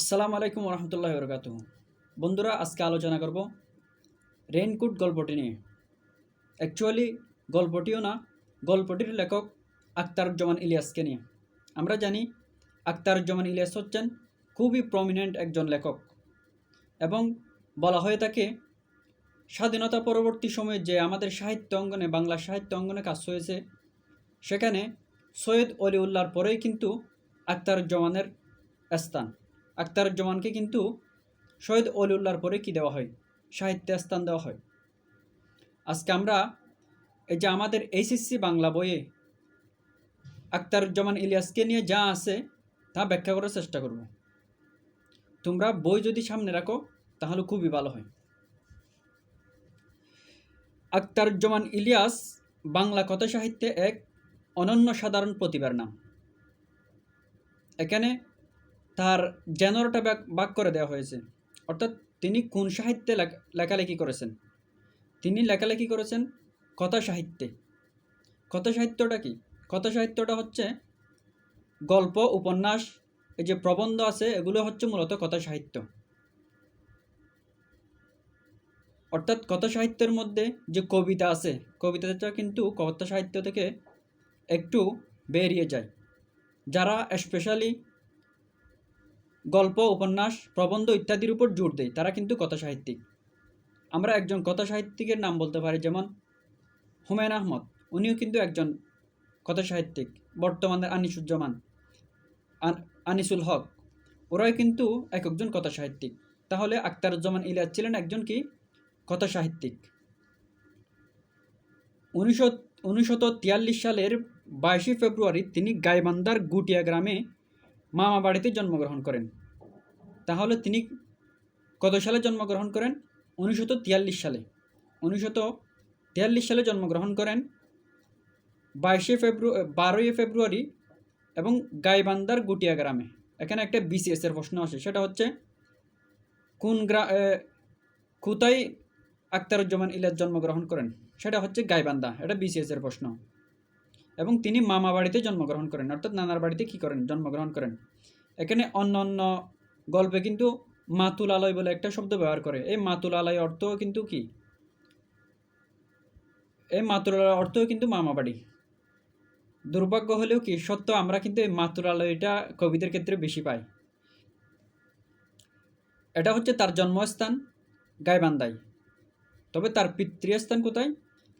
আসসালামু আলাইকুম রহমতুল্লাহ বরকাত বন্ধুরা, আজকে আলোচনা করব রেইনকোট গল্পটি নিয়ে। অ্যাকচুয়ালি গল্পটিও না, গল্পটির লেখক আখতারুজ্জামান ইলিয়াসকে নিয়ে। আমরা জানি আখতারুজ্জামান ইলিয়াস হচ্ছেন খুবই প্রমিনেন্ট একজন লেখক। এবং বলা হয়ে থাকে, স্বাধীনতা পরবর্তী সময়ে যে আমাদের সাহিত্য অঙ্গনে, বাংলা সাহিত্য অঙ্গনে কাজ হয়েছে, সেখানে সৈয়দ অলিউল্লাহর পরেই কিন্তু আখতারুজ্জামানের স্থান। আখতারুজ্জামানকে কিন্তু শহীদ অলিউল্লাহর পরে কি দেওয়া হয়? সাহিত্যে স্থান দেওয়া হয়। আজকে আমরা এই যে আমাদের এইচএসসি বাংলা বইয়ে আখতারুজ্জামান ইলিয়াসকে নিয়ে যা আছে তা ব্যাখ্যা করার চেষ্টা করব। তোমরা বই যদি সামনে রাখো, তাহলে খুবই ভালো হয়। আখতারুজ্জামান ইলিয়াস বাংলা কথা সাহিত্যে এক অনন্য সাধারণ প্রতিভার নাম। এখানে তার জেনরটা বাক করে দেওয়া হয়েছে। অর্থাৎ তিনি কোন সাহিত্যে লেখালেখি করেছেন? তিনি লেখালেখি করেছেন কথা সাহিত্যে। কথা সাহিত্যটা কি? কথা সাহিত্যটা হচ্ছে গল্প, উপন্যাস, এই যে প্রবন্ধ আছে, এগুলো হচ্ছে মূলত কথা সাহিত্য। অর্থাৎ কথা সাহিত্যের মধ্যে যে কবিতা আছে, কবিতাটা কিন্তু কথা সাহিত্য থেকে একটু বেরিয়ে যায়। যারা স্পেশালি গল্প, উপন্যাস, প্রবন্ধ ইত্যাদির উপর জোর দেয়। তারা কিন্তু কথা সাহিত্যিক আমরা একজন কথা সাহিত্যিকের নাম বলতে পারি যেমন হুমায়ুন আহমদ। উনিও কিন্তু একজন কথা সাহিত্যিক বর্তমানে আনিসুজ্জামান আনিসুল হক। ওরাই কিন্তু এক একজন কথা সাহিত্যিক তাহলে আখতারুজ্জামান ইলিয়াস ছিলেন একজন কি? কথা সাহিত্যিক উনিশশো উনিশশত তিয়াল্লিশ সালের বাইশে ফেব্রুয়ারি তিনি গাইবান্দার গুটিয়া গ্রামে মামা বাড়িতে জন্মগ্রহণ করেন। তাহলে তিনি কত সালে জন্মগ্রহণ করেন? উনিশশত তিয়াল্লিশ সালে। উনিশশত তিয়াল্লিশ সালে জন্মগ্রহণ করেন বাইশে ফেব্রুয়ারি বারোই ফেব্রুয়ারি এবং গাইবান্দার গুটিয়া গ্রামে। এখানে একটা বিসিএস এর প্রশ্ন আসে। সেটা হচ্ছে, কোন গ্রা কোথায় আখতারুজ্জামান ইলিয়াস জন্মগ্রহণ করেন? সেটা হচ্ছে গাইবান্দা এটা বিসিএস এর প্রশ্ন। এবং তিনি মামা বাড়িতে জন্মগ্রহণ করেন। অর্থাৎ নানার বাড়িতে কী করেন? জন্মগ্রহণ করেন। এখানে অন্য অন্য গল্পে কিন্তু মাতুল আলয় বলে একটা শব্দ ব্যবহার করে। এই মাতুল আলয় অর্থ কিন্তু কি? এই মাতুল আলয় অর্থও কিন্তু মামা বাড়ি। দুর্ভাগ্য হলেও কি? সত্য, আমরা কিন্তু এই মাতুল আলয়টা কবিদের ক্ষেত্রে বেশি পাই। এটা হচ্ছে তার জন্মস্থান গাইবান্ধায়। তবে তার পিতৃস্থান কোথায়?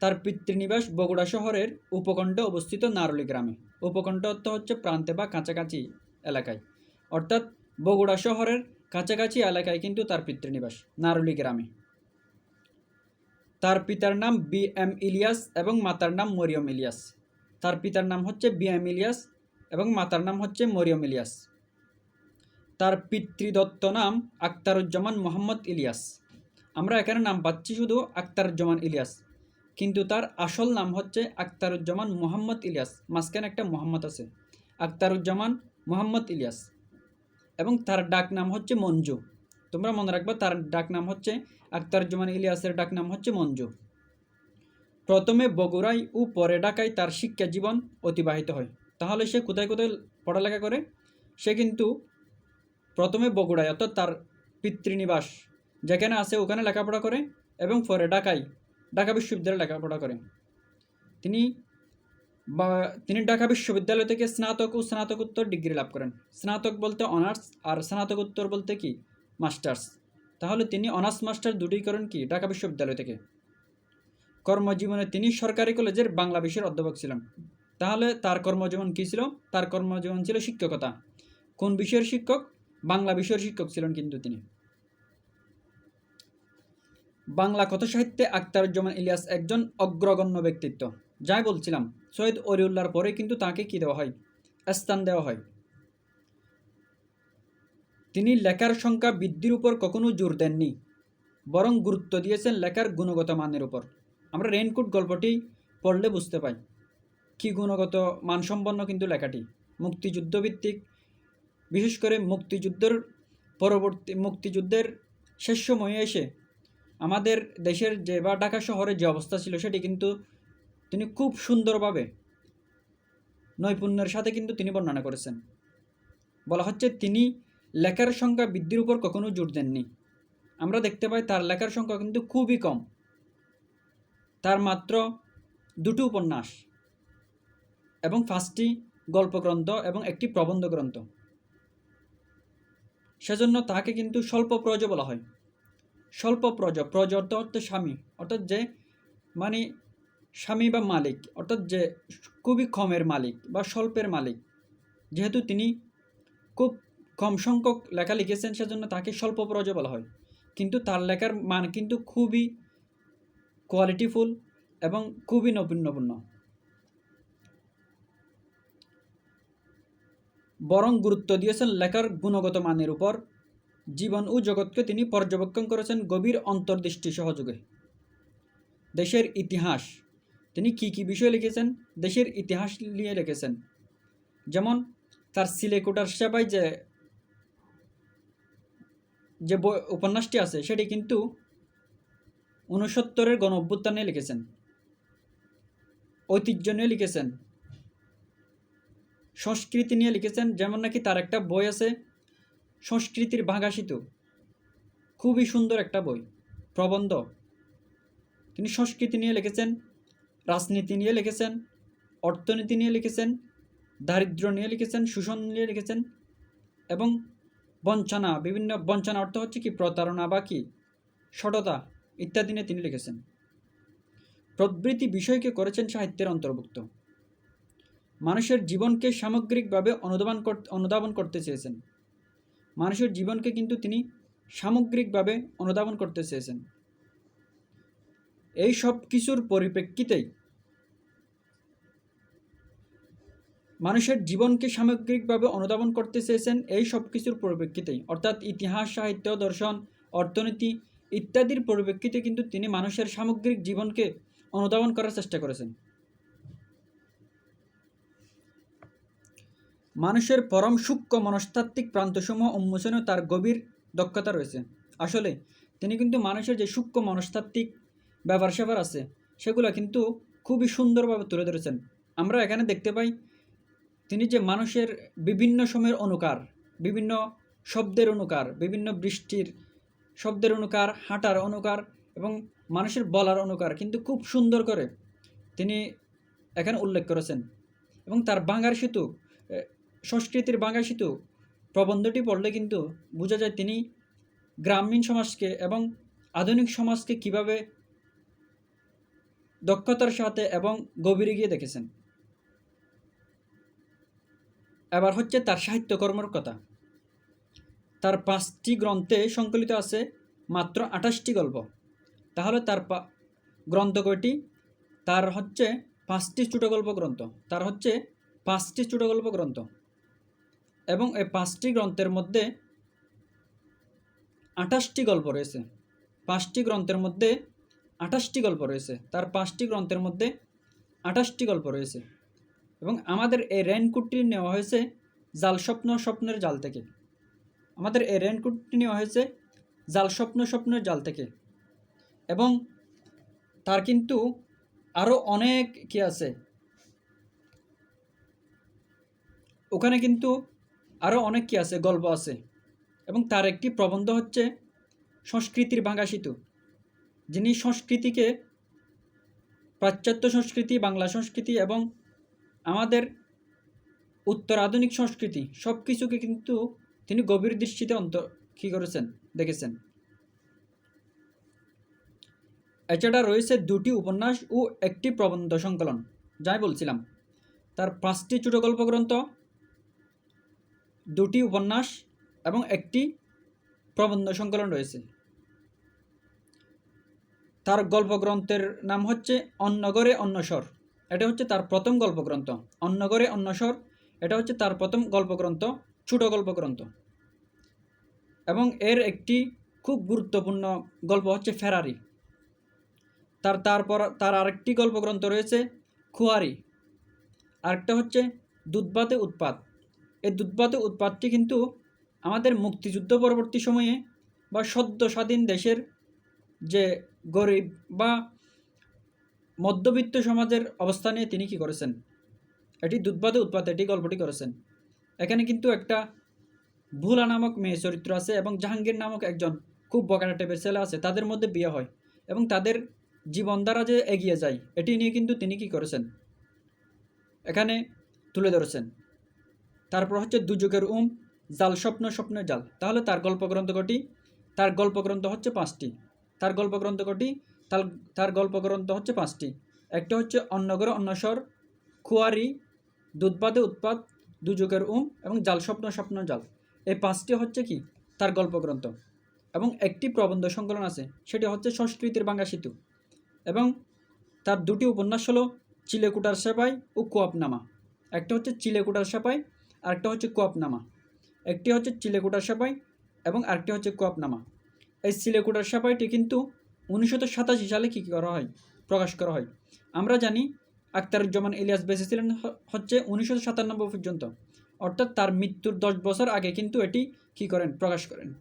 তার পিতৃনিবাস বগুড়া শহরের উপকণ্ঠে অবস্থিত নারুলি গ্রামে। উপকণ্ঠ অর্থ হচ্ছে প্রান্তে বা কাছাকাছি এলাকায়। অর্থাৎ বগুড়া শহরের কাছাকাছি এলাকায় কিন্তু তার পিতৃনিবাস, নারুলি গ্রামে। তার পিতার নাম বি এম ইলিয়াস এবং মাতার নাম মরিয়ম ইলিয়াস। তার পিতার নাম হচ্ছে বি এম ইলিয়াস এবং মাতার নাম হচ্ছে মরিয়ম ইলিয়াস। তার পিতৃদত্ত নাম আখতারুজ্জামান মোহাম্মদ ইলিয়াস। আমরা এখানে নাম পাচ্ছি শুধু আখতারুজ্জামান ইলিয়াস। কিন্তু তার আসল নাম হচ্ছে আখতারুজ্জামান মোহাম্মদ ইলিয়াস। মাঝখানে একটা মোহাম্মদ আছে। আখতারুজ্জামান মোহাম্মদ ইলিয়াস। এবং তার ডাক নাম হচ্ছে মঞ্জু। তোমরা মনে রাখবা তার ডাক নাম হচ্ছে আখতারুজ্জামান ইলিয়াসের ডাক নাম হচ্ছে মঞ্জু। প্রথমে বগুড়ায় ও পরে ঢাকায় তার শিক্ষা জীবন অতিবাহিত হয়। তাহলে সে কোথায় কোথায় পড়ালেখা করে? সে কিন্তু প্রথমে বগুড়ায়, অর্থাৎ তার পিতৃনিবাস যেখানে আছে ওখানে লেখাপড়া করে এবং পরে ঢাকায় ঢাকা বিশ্ববিদ্যালয়ে লেখাপড়া করেন। তিনি বা, তিনি ঢাকা বিশ্ববিদ্যালয় থেকে স্নাতক ও স্নাতকোত্তর ডিগ্রি লাভ করেন। স্নাতক বলতে অনার্স আর স্নাতকোত্তর বলতে কি? মাস্টার্স। তাহলে তিনি অনার্স মাস্টার দুটোই করেন কি? ঢাকা বিশ্ববিদ্যালয় থেকে। কর্মজীবনে তিনি সরকারি কলেজের বাংলা বিষয়ের অধ্যাপক ছিলেন। তাহলে তার কর্মজীবন কী ছিল? তার কর্মজীবন ছিল শিক্ষকতা। কোন বিষয়ের শিক্ষক? বাংলা বিষয়ের শিক্ষক ছিলেন কিন্তু তিনি। বাংলা কথা সাহিত্যে আখতারুজ্জামান ইলিয়াস একজন অগ্রগণ্য ব্যক্তিত্ব। যাই বলছিলাম, সৈয়দ অরিউল্লাহর পরে কিন্তু তাকে কি দেওয়া হয়? স্থান দেওয়া হয়। তিনি লেখার সংখ্যা বৃদ্ধির উপর কখনো জোর দেননি, বরং গুরুত্ব দিয়েছেন লেখার গুণগত মানের উপর। আমরা রেনকোট গল্পটি পড়লে বুঝতে পাই কি গুণগত মানসম্পন্ন কিন্তু লেখাটি। মুক্তিযুদ্ধভিত্তিক, বিশেষ করে মুক্তিযুদ্ধের পরবর্তী, মুক্তিযুদ্ধের শেষ সময়ে এসে আমাদের দেশের যে বা ঢাকা শহরের যে অবস্থা ছিল সেটি কিন্তু তিনি খুব সুন্দরভাবে নৈপুণ্যের সাথে কিন্তু তিনি বর্ণনা করেছেন। বলা হচ্ছে তিনি লেখার সংখ্যা বৃদ্ধির উপর কখনো জোর দেননি। আমরা দেখতে পাই তার লেখার সংখ্যা কিন্তু খুবই কম। তার মাত্র দুটো উপন্যাস এবং পাঁচটি গল্পগ্রন্থ এবং একটি প্রবন্ধ গ্রন্থ। সেজন্য তাকে কিন্তু স্বল্প প্রজ বলা হয়। স্বল্প প্রজ প্রজ অর্থ হচ্ছে স্বামী, অর্থাৎ যে মানে স্বামী বা মালিক, অর্থাৎ যে খুবই কমের মালিক বা স্বল্পের মালিক। যেহেতু তিনি খুব কম সংখ্যক লেখা লিখেছেন, সেজন্য তাকে স্বল্প প্রজ বলা হয়। কিন্তু তার লেখার মান কিন্তু খুবই কোয়ালিটিফুল এবং খুবই নবীন্যপূর্ণ বরং গুরুত্ব দিয়েছেন লেখার গুণগত মানের উপর। জীবন ও জগৎকে তিনি পর্যবেক্ষণ করেছেন গভীর অন্তর্দৃষ্টি সহযোগে। দেশের ইতিহাস, তিনি কি কি বিষয় লিখেছেন, দেশের ইতিহাস নিয়ে লিখেছেন। যেমন তার সিলেকোটার সেবায় যে যে উপন্যাসটি আছে, সেটি কিন্তু উনসত্তরের গণ অভ্যুত্থান লিখেছেন। ঐতিহ্য নিয়ে লিখেছেন। সংস্কৃতি নিয়ে লিখেছেন। যেমন নাকি তার একটা বই আছে সংস্কৃতির ভাগাসিত। খুবই সুন্দর একটা বই, প্রবন্ধ। তিনি সংস্কৃতি নিয়ে লিখেছেন, রাজনীতি নিয়ে লিখেছেন, অর্থনীতি নিয়ে লিখেছেন, দারিদ্র্য নিয়ে লিখেছেন, শোষণ নিয়ে লিখেছেন এবং বঞ্চনা, বিভিন্ন বঞ্চনা অর্থ হচ্ছে কি, প্রতারণা বা কি সটতা ইত্যাদি নিয়ে তিনি লিখেছেন। প্রবৃত্তি বিষয়কে করেছেন সাহিত্যের অন্তর্ভুক্ত। মানুষের জীবনকে সামগ্রিকভাবে অনুধাবন অনুধাবন করতে চেয়েছেন। মানুষের জীবনকে কিন্তু তিনি সামগ্রিকভাবে অনুধাবন করতে চেয়েছেন। এই সব কিছুর পরিপ্রেক্ষিতেই মানুষের জীবনকে সামগ্রিকভাবে অনুধাবন করতে চেয়েছেন এই সব কিছুর পরিপ্রেক্ষিতেই। অর্থাৎ ইতিহাস, সাহিত্য, দর্শন, অর্থনীতি ইত্যাদির পরিপ্রেক্ষিতে কিন্তু তিনি মানুষের সামগ্রিক জীবনকে অনুধাবন করার চেষ্টা করেছেন। মানুষের পরম সূক্ষ্ম মনস্তাত্ত্বিক প্রান্তসমূহ উন্মোচনেও তার গভীর দক্ষতা রয়েছে। আসলে, তিনি কিন্তু মানুষের যে সূক্ষ্ম মনস্তাত্ত্বিক ব্যাপার স্যাপার আছে, সেগুলো কিন্তু খুবই সুন্দরভাবে তুলে ধরেছেন। আমরা এখানে দেখতে পাই, তিনি যে মানুষের বিভিন্ন সময়ের অনুকার, বিভিন্ন শব্দের অনুকার, বিভিন্ন বৃষ্টির শব্দের অনুকার, হাঁটার অনুকার এবং মানুষের বলার অনুকার কিন্তু খুব সুন্দর করে তিনি এখানে উল্লেখ করেছেন এবং তার বাঙ্গার সেতু সংস্কৃতির সেতু প্রবন্ধটি পড়লে কিন্তু বোঝা যায় তিনি গ্রামীণ সমাজকে এবং আধুনিক সমাজকে কীভাবে দক্ষতার সাথে এবং গভীরে গিয়ে দেখেছেন। এবার হচ্ছে তার সাহিত্যকর্মের কথা। তার পাঁচটি গ্রন্থে সংকলিত আছে মাত্র আঠাশটি গল্প। তাহলে তার গ্রন্থ কয়টি? তার হচ্ছে পাঁচটি ছোটো গল্প গ্রন্থ। তার হচ্ছে পাঁচটি ছোটো গল্প গ্রন্থ। এবং এই পাঁচটি গ্রন্থের মধ্যে আঠাশটি গল্প রয়েছে। পাঁচটি গ্রন্থের মধ্যে আঠাশটি গল্প রয়েছে। তার পাঁচটি গ্রন্থের মধ্যে আঠাশটি গল্প রয়েছে। এবং আমাদের এই রেনকুটটি নেওয়া হয়েছে জাল স্বপ্ন স্বপ্নের জাল থেকে। আমাদের এই রেনকুটটি নেওয়া হয়েছে জাল স্বপ্ন স্বপ্নের জাল থেকে। এবং তার কিন্তু আরও অনেক কি আছে। ওখানে কিন্তু আরও অনেক কি আছে, গল্প আছে। এবং তার একটি প্রবন্ধ হচ্ছে সংস্কৃতির ভাঙা সেতু। যিনি সংস্কৃতিকে পাশ্চাত্য সংস্কৃতি, বাংলা সংস্কৃতি এবং আমাদের উত্তর আধুনিক সংস্কৃতি সব কিছুকে কিন্তু তিনি গভীর দৃষ্টিতে অন্ত কী করেছেন, দেখেছেন। এছাড়া রয়েছে দুটি উপন্যাস ও একটি প্রবন্ধ সংকলন, যাই বলছিলাম। তার পাঁচটি ছোটো গল্প গ্রন্থ দুটি উপন্যাস এবং একটি প্রবন্ধ সংকলন রয়েছে। তার গল্পগ্রন্থের নাম হচ্ছে অন্নগরে অন্নস্বর এটা হচ্ছে তার প্রথম গল্পগ্রন্থ। অন্নগরে অন্নস্বর এটা হচ্ছে তার প্রথম গল্পগ্রন্থ, ছোট গল্পগ্রন্থ। এবং এর একটি খুব গুরুত্বপূর্ণ গল্প হচ্ছে ফেরারি। তার তারপর, তার আরেকটি গল্পগ্রন্থ রয়েছে খুয়ারি। আরেকটা হচ্ছে দুধবাতে উৎপাত। এই দুধবাতে উৎপাতটি কিন্তু আমাদের মুক্তিযুদ্ধ পরবর্তী সময়ে বা সদ্য স্বাধীন দেশের যে গরিব বা মধ্যবিত্ত সমাজের অবস্থা নিয়ে তিনি কি করেছেন? এটি দুধবাতে উৎপাত, এটি গল্পটি করেছেন। এখানে কিন্তু একটা ভুলা নামক মেয়ে চরিত্র আছে এবং জাহাঙ্গীর নামক একজন খুব বকাটা টাইপের ছেলে আছে, তাদের মধ্যে বিয়ে হয় এবং তাদের জীবন দ্বারা যে এগিয়ে যায়, এটি নিয়ে কিন্তু তিনি কি করেছেন? এখানে তুলে ধরেছেন। তারপর হচ্ছে দুযুগের উম, জাল, স্বপ্ন, স্বপ্নের জাল। তাহলে তার গল্পগ্রন্থ কটি? তার গল্পগ্রন্থ হচ্ছে পাঁচটি। তার গল্পগ্রন্থ কটি? তার তার গল্পগ্রন্থ হচ্ছে পাঁচটি। একটা হচ্ছে অন্নগর অন্নস্বর খুয়ারি, দুধবাদে উৎপাদ দুযুগের উম, এবং জাল, স্বপ্ন স্বপ্ন জাল। এই পাঁচটি হচ্ছে কি? তার গল্পগ্রন্থ। এবং একটি প্রবন্ধ সংকলন আছে, সেটি হচ্ছে সংস্কৃতির বাঙ্গা সেতু। এবং তার দুটি উপন্যাস হলো চিলেকুটার সেপাই ও কোয়াপনামা একটা হচ্ছে চিলেকুটার সেপাই আরেকটা হচ্ছে কোয়াপনামা। একটি হচ্ছে চিলেকুটার সাপাই এবং আরেকটি হচ্ছে কোয়াপনামা। এই চিলেকুটার সেপাইটি কিন্তু উনিশশো সাতাশি সালে কী করা হয়? প্রকাশ করা হয়। আমরা জানি আখতারুজ্জামান ইলিয়াস বেঁচেছিলেন হ- হচ্ছে উনিশশো সাতানব্বই পর্যন্ত। অর্থাৎ তার মৃত্যুর দশ বছর আগে কিন্তু এটি কী করেন? প্রকাশ করেন।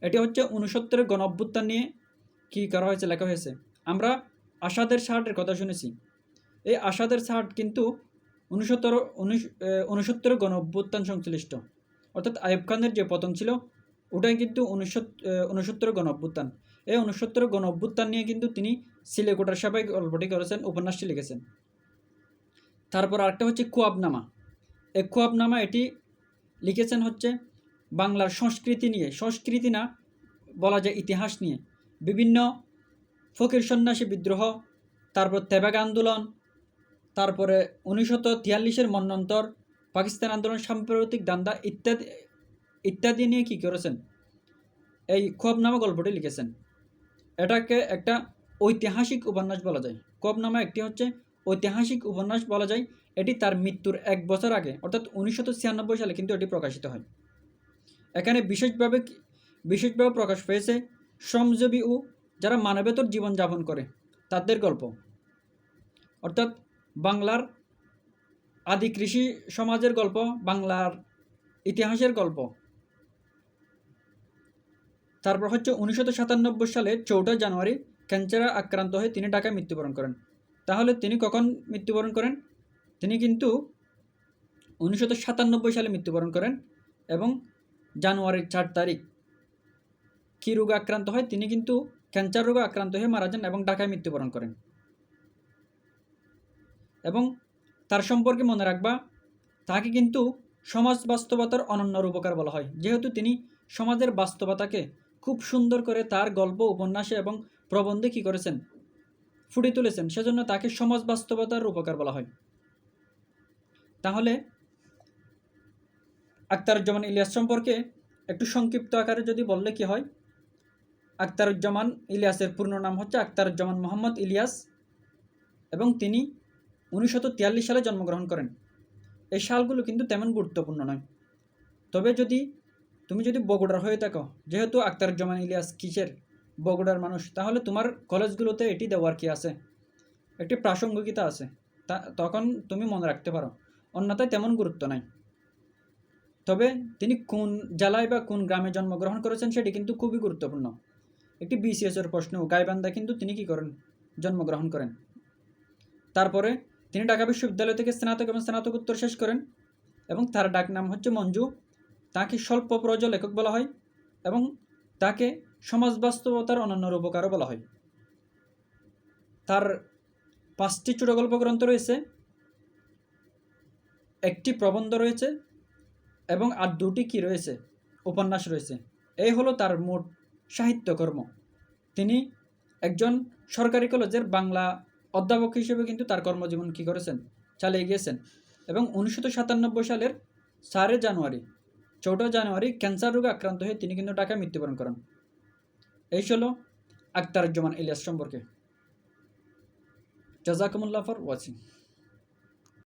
এটি হচ্ছে উনসত্তরের গণ অভ্যুত্থান নিয়ে কী করা হয়েছে, লেখা হয়েছে। আমরা আসাদের শার্টের কথা শুনেছি। এই আসাদের শার্ট কিন্তু উনসত্তর উনসত্তর গণ অভ্যুত্থান সংশ্লিষ্ট। অর্থাৎ আইব খানের যে পতন ছিল, ওটাই কিন্তু উনসত্তর গণ এই উনসত্তর গণ অভ্যুত্থান নিয়ে কিন্তু তিনি সিলেকোটার সবাই গল্পটি করেছেন, উপন্যাসটি লিখেছেন। তারপর আরেকটা হচ্ছে কুয়াবনামা এই কুয়াবনামা এটি লিখেছেন হচ্ছে বাংলার সংস্কৃতি নিয়ে। সংস্কৃতি না, বলা যায় ইতিহাস নিয়ে। বিভিন্ন ফকির সন্ন্যাসী বিদ্রোহ, তারপর তেবাগ আন্দোলন তারপরে উনিশশো তিয়াল্লিশের মন্বন্তর পাকিস্তান আন্দোলন, সাম্প্রতিক দান্দা ইত্যাদি ইত্যাদি নিয়ে কী করেছেন? এই খোয়াবনামা গল্পটি লিখেছেন। এটাকে একটা ঐতিহাসিক উপন্যাস বলা যায়। খোয়াবনামা একটি হচ্ছে ঐতিহাসিক উপন্যাস বলা যায়। এটি তার মৃত্যুর এক বছর আগে, অর্থাৎ উনিশশো ছিয়ানব্বই সালে কিন্তু এটি প্রকাশিত হয়। এখানে বিশেষভাবে বিশেষভাবে প্রকাশ পেয়েছে শ্রমজীবী ও যারা মানবেতর জীবনযাপন করে, তাদের গল্প। অর্থাৎ বাংলার আদি কৃষি সমাজের গল্প, বাংলার ইতিহাসের গল্প। তারপর হচ্ছে উনিশশো সাতানব্বই সালে চৌঠা জানুয়ারি ক্যান্সারে আক্রান্ত হয়ে তিনি ঢাকায় মৃত্যুবরণ করেন। তাহলে তিনি কখন মৃত্যুবরণ করেন? তিনি কিন্তু উনিশশো সাতানব্বই সালে মৃত্যুবরণ করেন এবং জানুয়ারির চার তারিখ কী রোগে আক্রান্ত হয়? তিনি কিন্তু ক্যান্সার রোগে আক্রান্ত হয়ে মারা যান এবং ঢাকায় মৃত্যুবরণ করেন। এবং তার সম্পর্কে মনে রাখবা তাকে কিন্তু সমাজ বাস্তবতার অনন্য রূপকার বলা হয়। যেহেতু তিনি সমাজের বাস্তবতাকে খুব সুন্দর করে তার গল্প, উপন্যাসে এবং প্রবন্ধে কী করেছেন? ফুটে তুলেছেন। সেজন্য তাকে সমাজ বাস্তবতার রূপকার বলা হয়। তাহলে আখতারুজ্জামান ইলিয়াস সম্পর্কে একটু সংক্ষিপ্ত আকারে যদি বললে কি হয়? আখতারুজ্জামান ইলিয়াসের পূর্ণ নাম হচ্ছে আখতারুজ্জামান মোহাম্মদ ইলিয়াস এবং তিনি উনিশশো তিয়াল্লিশ সালে জন্মগ্রহণ করেন। এই সালগুলো কিন্তু তেমন গুরুত্বপূর্ণ নয়। তবে যদি, তুমি যদি বগুড়ার হয়ে থাকো, যেহেতু আখতারুজ্জামান ইলিয়াস কিসের বগুড়ার মানুষ, তাহলে তোমার কলেজগুলোতে এটি দেওয়ার কি আছে? একটি প্রাসঙ্গিকতা আছে। তা, তখন তুমি মনে রাখতে পারো, অন্যথায় তেমন গুরুত্ব নাই। তবে তিনি কোন জেলায় বা কোন গ্রামে জন্মগ্রহণ করেছেন সেটি কিন্তু খুবই গুরুত্বপূর্ণ। একটি বিসিএসের প্রশ্ন, গাইবান্ধা কিন্তু তিনি কি করেন? জন্মগ্রহণ করেন। তারপরে তিনি ঢাকা বিশ্ববিদ্যালয় থেকে স্নাতক এবং স্নাতকোত্তর শেষ করেন এবং তার ডাক নাম হচ্ছে মঞ্জু। তাকে স্বল্প প্রজ লেখক বলা হয় এবং তাকে সমাজ বাস্তবতার অনন্য রূপকারও বলা হয়। তার পাঁচটি ছোট গল্প গ্রন্থ রয়েছে, একটি প্রবন্ধ রয়েছে এবং আর দুটি কি রয়েছে? উপন্যাস রয়েছে। এই হলো তার মোট সাহিত্যকর্ম তিনি একজন সরকারি কলেজের বাংলা অধ্যাপক হিসেবে কিন্তু তার কর্মজীবন কী করেছেন? চালিয়ে গিয়েছেন। এবং উনিশশো সাতানব্বই সালের চারে জানুয়ারি, চৌঠা জানুয়ারি ক্যান্সার রোগে আক্রান্ত হয়ে তিনি কিন্তু ঢাকায় মৃত্যুবরণ করেন। এই ছিল আক্তারুজ্জামান ইলিয়াস সম্পর্কে। জাজাকুমুল্লাহ ফর ওয়াচিং।